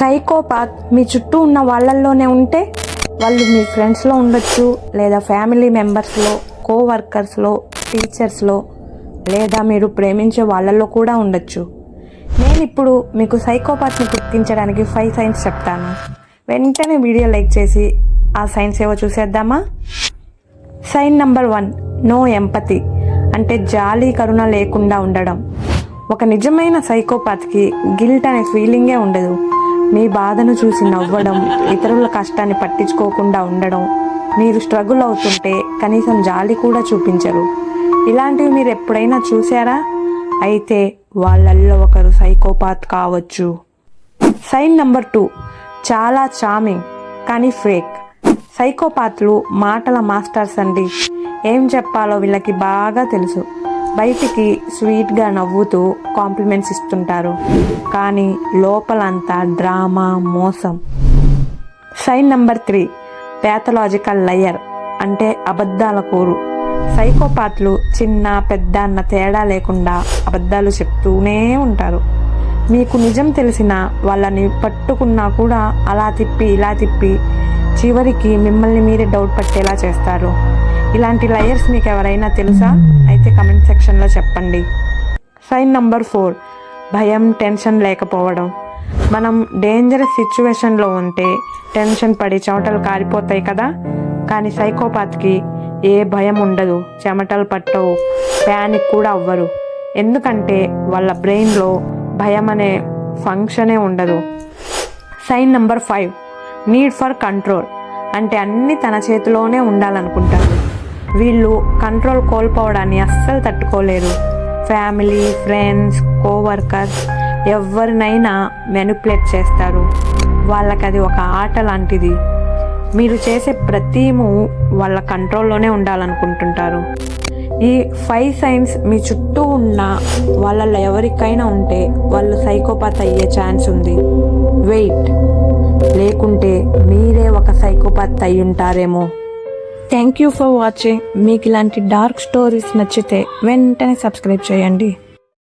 Psychopath మీ చుట్టూ ఉన్న వాళ్ళల్లోనే ఉంటే వాళ్ళు మీ ఫ్రెండ్స్లో ఉండొచ్చు లేదా ఫ్యామిలీ మెంబర్స్లో కోవర్కర్స్లో టీచర్స్లో లేదా మీరు ప్రేమించే వాళ్ళల్లో కూడా ఉండొచ్చు. నేను ఇప్పుడు మీకు సైకోపాత్ని గుర్తించడానికి ఫైవ్ సైన్స్ చెప్తాను. వెంటనే వీడియో లైక్ చేసి ఆ సైన్స్ ఏవో చూసేద్దామా? Sign number one no empathy అంటే జాలి కరుణ లేకుండా ఉండడం. ఒక నిజమైన సైకోపాత్కి గిల్ట్ అనే ఫీలింగే ఉండదు. మీ బాధను చూసి నవ్వడం ఇతరుల కష్టాన్ని పట్టించుకోకుండా ఉండడం మీరు స్ట్రగుల్ అవుతుంటే కనీసం జాలి కూడా చూపించరు. ఇలాంటివి మీరు ఎప్పుడైనా చూసారా అయితే వాళ్ళల్లో ఒకరు సైకోపాత్ కావచ్చు. సైన్ నంబర్ టూ చాలా చామింగ్ కానీ ఫేక్ సైకోపాత్లు మాటల మాస్టర్స్ అండి. ఏం చెప్పాలో వీళ్ళకి బాగా తెలుసు. బయటికి స్వీట్గా నవ్వుతూ కాంప్లిమెంట్స్ ఇస్తుంటారు. కానీ లోపలంతా డ్రామా మోసం. Sign number three pathological liar అంటే అబద్ధాల కోరు. సైకోపాత్లు చిన్న పెద్ద అన్న తేడా లేకుండా అబద్ధాలు చెప్తూనే ఉంటారు. మీకు నిజం తెలిసిన వాళ్ళని పట్టుకున్నా కూడా అలా తిప్పి ఇలా తిప్పి చివరికి మిమ్మల్ని మీరే డౌట్ పట్టేలా చేస్తారు. ఇలాంటి లయర్స్ మీకు ఎవరైనా తెలుసా? అయితే కమెంట్ సెక్షన్లో చెప్పండి. సైన్ నంబర్ ఫోర్ భయం టెన్షన్ లేకపోవడం. మనం డేంజరస్ సిచ్యువేషన్లో ఉంటే టెన్షన్ పడి చెమటలు కారిపోతాయి కదా? కానీ సైకోపాత్కి ఏ భయం ఉండదు. చెమటలు పట్టవు. ప్యానిక్ కూడా అవ్వరు. ఎందుకంటే వాళ్ళ బ్రెయిన్లో భయం అనే ఫంక్షనే ఉండదు. Sign number five need for control అంటే అన్నీ తన చేతిలోనే ఉండాలనుకుంటారు. వీళ్ళు కంట్రోల్ కోల్పోవడాన్ని అస్సలు తట్టుకోలేరు. ఫ్యామిలీ ఫ్రెండ్స్ కోవర్కర్స్ ఎవరినైనా మెనిపులేట్ చేస్తారు. వాళ్ళకి అది ఒక ఆట లాంటిది. మీరు చేసే ప్రతి మూవ్ వాళ్ళ కంట్రోల్లోనే ఉండాలనుకుంటుంటారు. ఈ ఫైవ్ సైన్స్ మీ చుట్టూ ఉన్న వాళ్ళల్లో ఎవరికైనా ఉంటే వాళ్ళు సైకోపాత్ అయ్యే ఛాన్స్ ఉంది. వెయిట్ లేకుంటే మీరే ఒక సైకోపాత్ అయి ఉంటారేమో థ్యాంక్ యూ ఫర్ వాచింగ్ మీకు ఇలాంటి డార్క్ స్టోరీస్ నచ్చితే వెంటనే సబ్స్క్రైబ్ చేయండి.